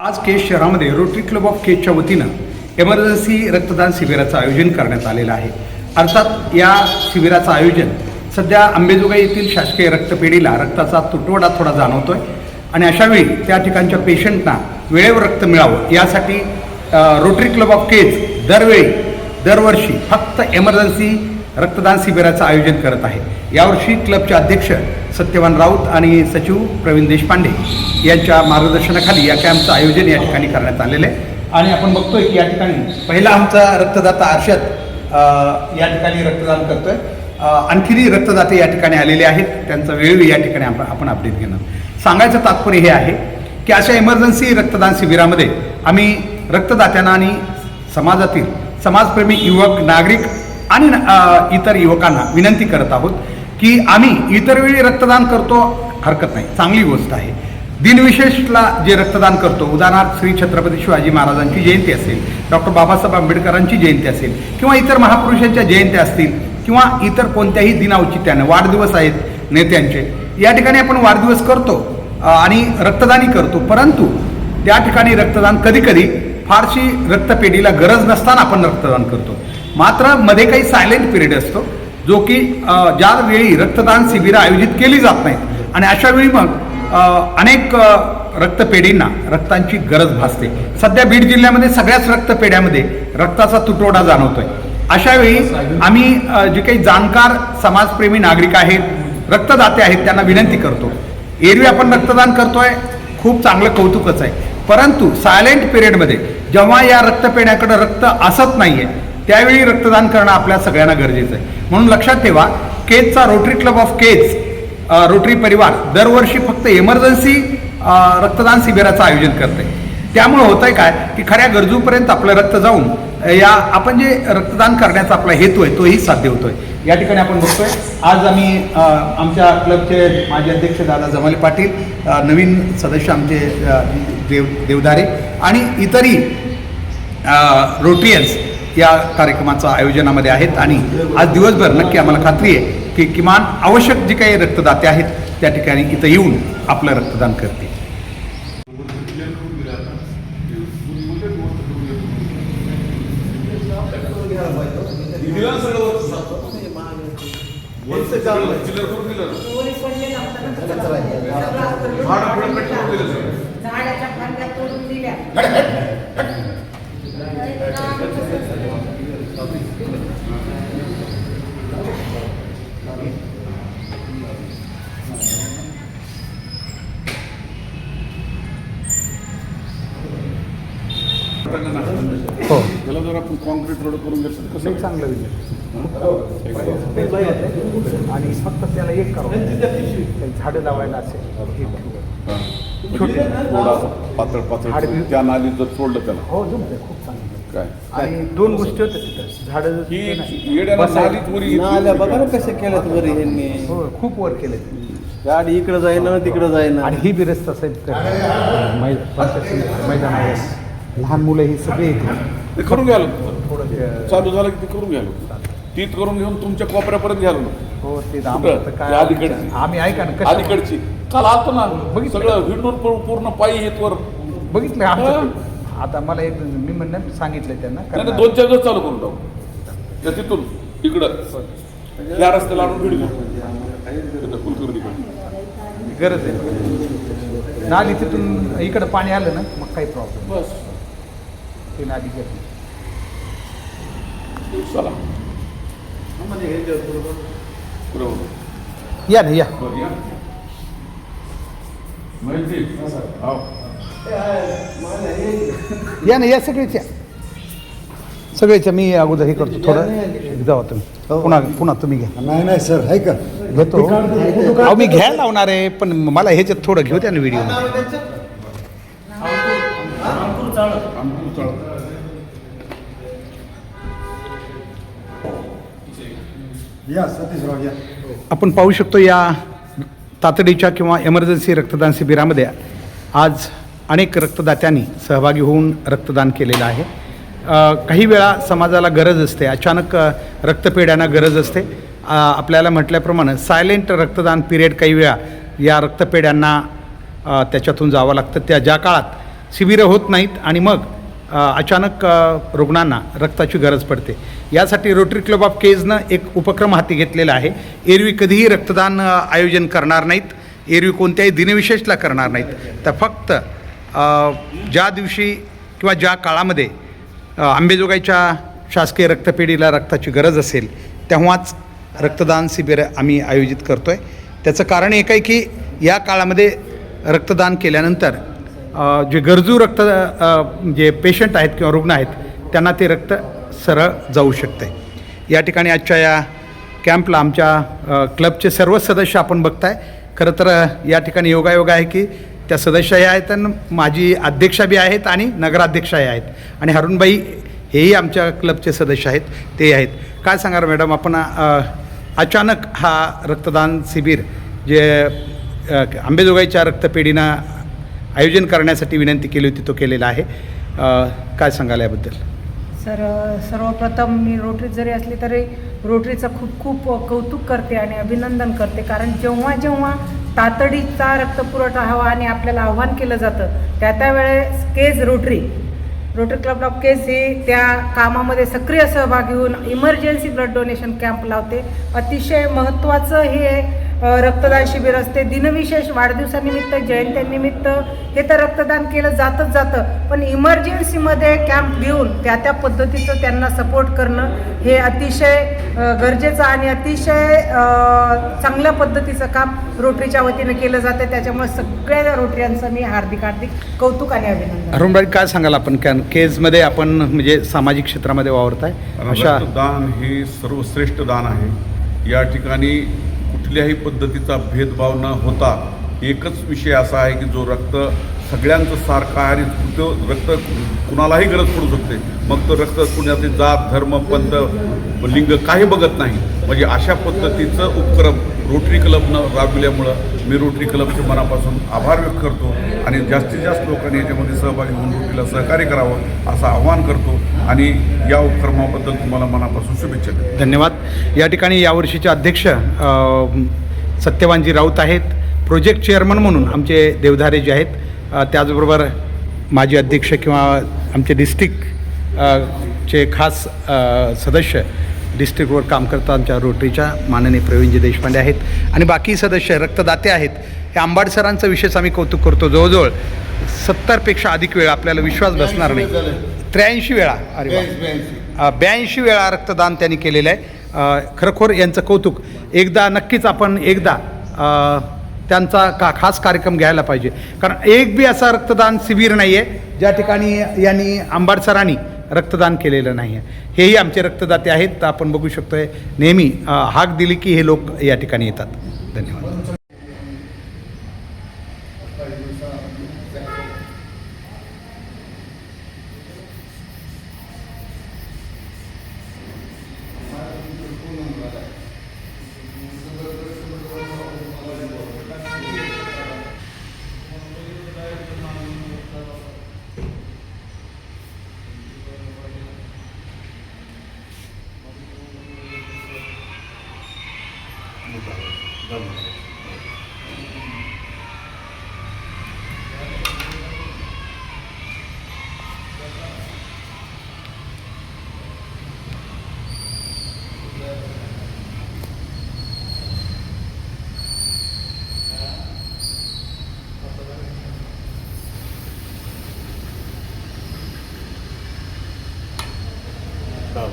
आज केस शहरामध्ये rotary club of केसच्या वतीनं एमर्जन्सी रक्तदान शिबिराचं आयोजन करण्यात आलेलं आहे. अर्थात या शिबिराचं आयोजन सध्या अंबेजोगाई येथील शासकीय रक्तपेढीला रक्ताचा तुटवडा थोडा जाणवतोय आणि अशावेळी त्या ठिकाणच्या पेशंटना वेळेवर रक्त मिळावं यासाठी रोटरी क्लब ऑफ केज दरवेळी दरवर्षी फक्त एमर्जन्सी रक्तदान शिबिराचं आयोजन करत आहे. यावर्षी क्लबचे अध्यक्ष सत्यवान राऊत आणि सचिव प्रवीण देशपांडे यांच्या मार्गदर्शनाखाली या कॅम्पचं आयोजन या ठिकाणी करण्यात आलेलं आहे. आणि आपण बघतोय की या ठिकाणी पहिला आमचा रक्तदाता अर्षद या ठिकाणी रक्तदान करतोय. अ, आणखीनही रक्तदाते या ठिकाणी आलेले आहेत. त्यांचा वेळोवेळी या ठिकाणी आपण आपण अपडेट घेणार. सांगायचं तात्पर्य हे आहे की अशा इमर्जन्सी रक्तदान शिबिरामध्ये आम्ही रक्तदात्यांना आणि समाजातील समाजप्रेमी युवक नागरिक आणि इतर युवकांना विनंती करत आहोत की आम्ही इतर वेळी रक्तदान करतो हरकत नाही. चांगली गोष्ट आहे. दिनविशेषला जे रक्तदान करतो उदाहरणार्थ श्री छत्रपती शिवाजी महाराजांची जयंती असेल डॉक्टर बाबासाहेब आंबेडकरांची जयंती असेल किंवा इतर महापुरुषांच्या जयंत्या असतील किंवा इतर कोणत्याही दिनाऔचित्यानं वाढदिवस आहेत नेत्यांचे या ठिकाणी आपण वाढदिवस करतो आणि रक्तदानी करतो. परंतु त्या ठिकाणी रक्तदान कधी कधी फारशी रक्तपेढीला गरज नसताना आपण रक्तदान करतो. मात्रमध्ये काही सायलेंट पिरियड असतो जो की ज्यावेळी ज्या वेळी रक्तदान शिबिरं आयोजित केली जात नाहीत. आणि अशा वेळी मग अनेक रक्तपेढींना रक्तांची गरज भासते. सध्या बीड जिल्ह्यामध्ये सगळ्याच रक्तपेढ्यामध्ये रक्ताचा तुटवडा जाणवतोय. अशावेळी आम्ही जे काही जाणकार समाजप्रेमी नागरिक आहेत रक्तदाते आहेत त्यांना विनंती करतो. एरवी आपण रक्तदान करतोय खूप चांगलं कौतुकच आहे. परंतु सायलेंट पिरियडमध्ये जेव्हा या रक्तपेढ्याकडे रक्त असत नाही आहे त्यावेळी रक्तदान करणं आपल्या सगळ्यांना गरजेचं आहे. म्हणून लक्षात ठेवा केजचा rotary club of Kaij rotary परिवार दरवर्षी फक्त इमर्जन्सी रक्तदान शिबिराचं आयोजन करते त्यामुळे होतंय काय की खऱ्या गरजूपर्यंत आपलं रक्त जाऊन या आपण जे रक्तदान करण्याचा आपला हेतू आहे तोही साध्य होतोय. या ठिकाणी आपण बघतोय आज आम्ही आमच्या क्लबचे माजी अध्यक्ष दादा जमाले पाटील नवीन सदस्य आमचे देव देवधारे आणि इतरही रोटरियन्स या कार्यक्रमाच्या आयोजनामध्ये आहेत आणि आज दिवसभर नक्की आम्हाला खात्री आहे की किमान आवश्यक जे काही रक्तदाते आहेत त्या ठिकाणी इथं येऊन आपलं रक्तदान करतील. झाडाच्या हो. त्याला जर आपण कॉन्क्रीट रोड करून घेतलं कसं चांगलं आणि फक्त त्याला एक करावं झाडं लावायला असेल छोटे. थोडा पातळ पातळ त्या नालीत जर सोडलं त्याला. हो जमते खूप चांगलं. काय? आणि दोन गोष्टी होत्या तिथं. झाडं ही ते नाही. येड्याला बसायला. नालीत वर येते. नाल्या बघा ना कसे केल्यात वर हो खूप वर केले गाडी इकडं जाईना तिकडं जाईना. आणि ही बिरस्त साहेब मैदानावर लहान मुलं ही सगळे येतील ते करून घ्यालो थोडं ते- चालू झालं की ते करून घ्यालो तीच करून घेऊन तुमच्या कोपऱ्यापर्यंत घ्यालो हो ते काय अलीकडची. आम्ही ऐका ना अलीकडची. काल आलतो ना बघितलं. सगळं हिंडून पूर्ण- पूर्ण पायी येत वर. बघितलं आमचं? आता मला एक मी म्हणणं सांगितलं त्यांना नाही, नाही, कारण- दोन चार दिवस चालू करून टाकू. त्या तिथून इकडं या रस्त्याला आणून भिड कुलकर्णीकडे गरज आहे. नाली तिथून इकडं पाणी आलं ना मग काही प्रॉब्लेम बस. ते नाली घेतली चला. बरोबर या ना या. बरं, या. माहिती हो. या ना या सगळेच या. सगळेच मी अगोदर हे करतो थोडं. जावा तुम्ही. पुन्हा पुन्हा तुम्ही घ्या. नाही नाही सर आहे का? घेतो. अहो मी घ्यायला लावणार आहे पण मला ह्याच्यात थोडं घेऊ द्या ना व्हिडिओ आपण पाहू शकतो या तातडीच्या किंवा एमर्जन्सी रक्तदान शिबिरामध्ये आज अनेक रक्तदात्यांनी सहभागी होऊन रक्तदान केलेलं आहे. काही वेळा समाजाला गरज असते. अचानक रक्तपेढ्यांना गरज असते. आपल्याला म्हटल्याप्रमाणे सायलेंट रक्तदान पिरियड काही वेळा या रक्तपेढ्यांना त्याच्यातून जावं लागतं. त्या ज्या काळात शिबिरं होत नाहीत आणि मग अचानक रुग्णांना रक्ताची गरज पडते. यासाठी रोटरी क्लब ऑफ केजनं एक उपक्रम हाती घेतलेला आहे. एरवी कधीही रक्तदान आयोजन करणार नाहीत. एरवी कोणत्याही दिनविशेषला करणार नाहीत. तर फक्त ज्या दिवशी किंवा ज्या काळामध्ये आंबेजोगाईच्या शासकीय रक्तपेढीला रक्ताची गरज असेल तेव्हाच रक्तदान शिबिर आम्ही आयोजित करतो आहे त्याचं कारण एक आहे की या काळामध्ये रक्तदान केल्यानंतर जे गरजू रक्त जे पेशंट आहेत किंवा रुग्ण आहेत त्यांना ते रक्त सरळ जाऊ शकते या ठिकाणी आजच्या या कॅम्पला आमच्या क्लबचे सर्व सदस्य आपण बघताय. खरं तर या ठिकाणी योगायोग आहे की त्या सदस्याही आहेत आणि माझी अध्यक्षा बी आहेत आणि नगराध्यक्षाही आहेत. आणि हरुणबाई हेही आमच्या क्लबचे सदस्य आहेत ते आहेत. काय सांगाल मॅडम आपण अचानक हा रक्तदान शिबिर जे आंबेजोगाईच्या रक्तपेढीनं आयोजन करण्यासाठी विनंती केली होती तो केलेला आहे. काय सांगाल याबद्दल? सर सर्वप्रथम मी रोटरीत जरी असली तरी रोटरीचं खूप खूप कौतुक करते आणि अभिनंदन करते. कारण जेव्हा जेव्हा तातडीचा रक्तपुरवठा हवा आणि आपल्याला आव्हान केलं जातं. त्या त्यावेळेस Kaij rotary rotary club of Kaij ही त्या कामामध्ये सक्रिय सहभागी होऊन इमर्जन्सी ब्लड डोनेशन कॅम्प लावते. अतिशय महत्त्वाचं हे रक्तदान शिबिर असते. दिनविशेष वाढदिवसानिमित्त जयंत्यानिमित्त हे तर रक्तदान केलं जातच जातं. पण इमर्जन्सीमध्ये कॅम्प घेऊन त्या त्या पद्धतीचं त्यांना सपोर्ट करणं हे अतिशय गरजेचं आणि अतिशय चांगल्या पद्धतीचं काम रोटरीच्या वतीनं केलं जातं. त्याच्यामुळे सगळ्या रोटरीयांचं मी हार्दिक हार्दिक कौतुक आणि अभिनंदन. अरुणबाई काय सांगाल आपण? कॅन केजमध्ये आपण म्हणजे सामाजिक क्षेत्रामध्ये वावरताय. अशा रक्तदान हे सर्वश्रेष्ठ दान आहे. या ठिकाणी कुठल्याही पद्धतीचा भेदभाव न होता एकच विषय असा आहे की जो रक्त सगळ्यांचं सारखं आहे आणि तो रक्त कुणालाही गरज पडू शकते. मग तो रक्त कुणाचे जात धर्म पंथ लिंग काही बघत नाही. म्हणजे अशा पद्धतीचं उपक्रम रोटरी क्लबनं राबविल्यामुळं मी रोटरी क्लबचे मनापासून आभार व्यक्त करतो आणि जास्तीत जास्त लोकांनी याच्यामध्ये सहभागी होऊन रोटरीला सहकार्य करावं असं आवाहन करतो आणि या उपक्रमाबद्दल तुम्हाला मनापासून शुभेच्छा देतो. धन्यवाद. या ठिकाणी यावर्षीचे अध्यक्ष सत्यवानजी राऊत आहेत. प्रोजेक्ट चेअरमन म्हणून आमचे देवधारे जे आहेत त्याचबरोबर माजी अध्यक्ष किंवा आमचे डिस्ट्रिक्ट चे खास सदस्य डिस्ट्रिक्टवर काम करतात आमच्या रोटरीच्या माननीय प्रवीणजी देशपांडे आहेत. आणि बाकी सदस्य रक्तदाते आहेत. हे आंबाड सरांचा विशेष आम्ही कौतुक करतो. जवळजवळ सत्तरपेक्षा अधिक वेळ आपल्याला विश्वास बसणार नाही. त्र्याऐंशी वेळा. अरे. ब्याऐंशी वेळा रक्तदान त्यांनी केलेलं आहे. खरोखर यांचं कौतुक. एकदा नक्कीच आपण एकदा त्यांचा का खास कार्यक्रम घ्यायला पाहिजे. कारण एक बी असा रक्तदान शिबिर नाही आहे ज्या ठिकाणी यांनी आंबाड सरांनी रक्तदान केलेलं नाही आहे हेही आमचे रक्तदाते आहेत तर आपण बघू शकतोय. नेहमी हाक दिली की हे लोक या ठिकाणी येतात. धन्यवाद.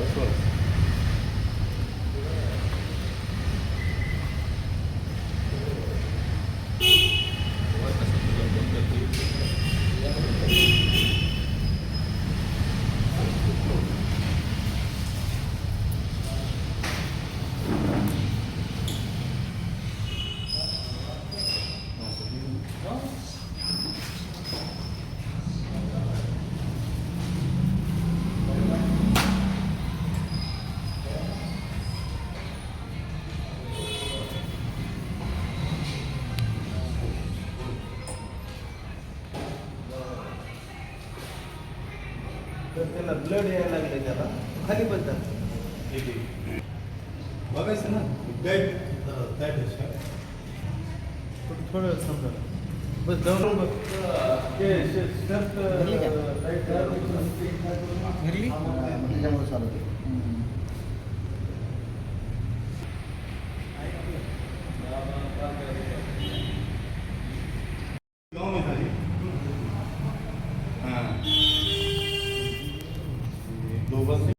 That's what तर त्याला ब्लड यायला लागले त्याला खाली बद्दल बघायचं ना थोडं समजा बस जाऊन बघ ते शर्ट त्याच्यामुळे चालत